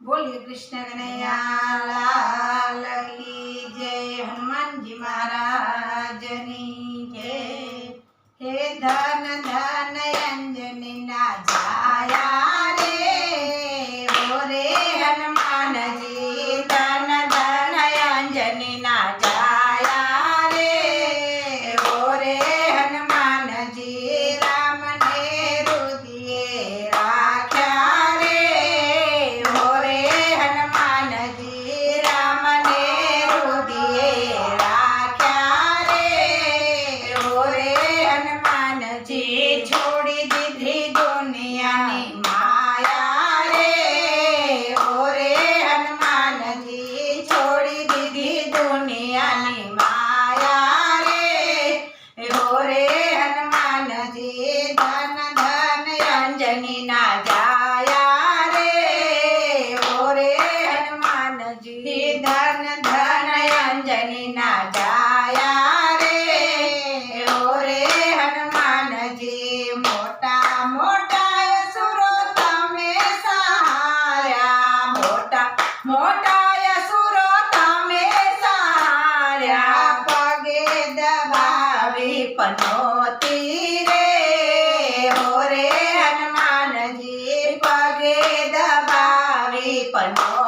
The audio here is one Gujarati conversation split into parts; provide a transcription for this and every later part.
બોલીએ કૃષ્ણ કનૈયા લાલ કી જય હનુમાનજી મહારાજની. ભાવી પનોતી રે. ઓરે હનુમાનજી પગે દબાવી પનો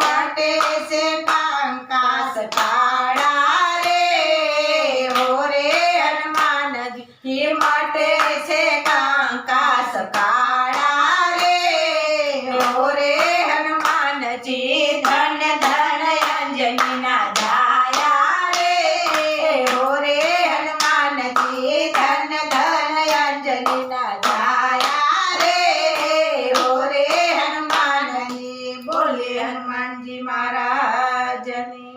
માટે છે ટાંકા સટાડા રે, હો રે હનુમાનજી, એ માટે છે ટાંકા સટાડા રે, હો રે હનુમાનજી, ધન ધન અંજની ના હનુમાનજી મહારાજની.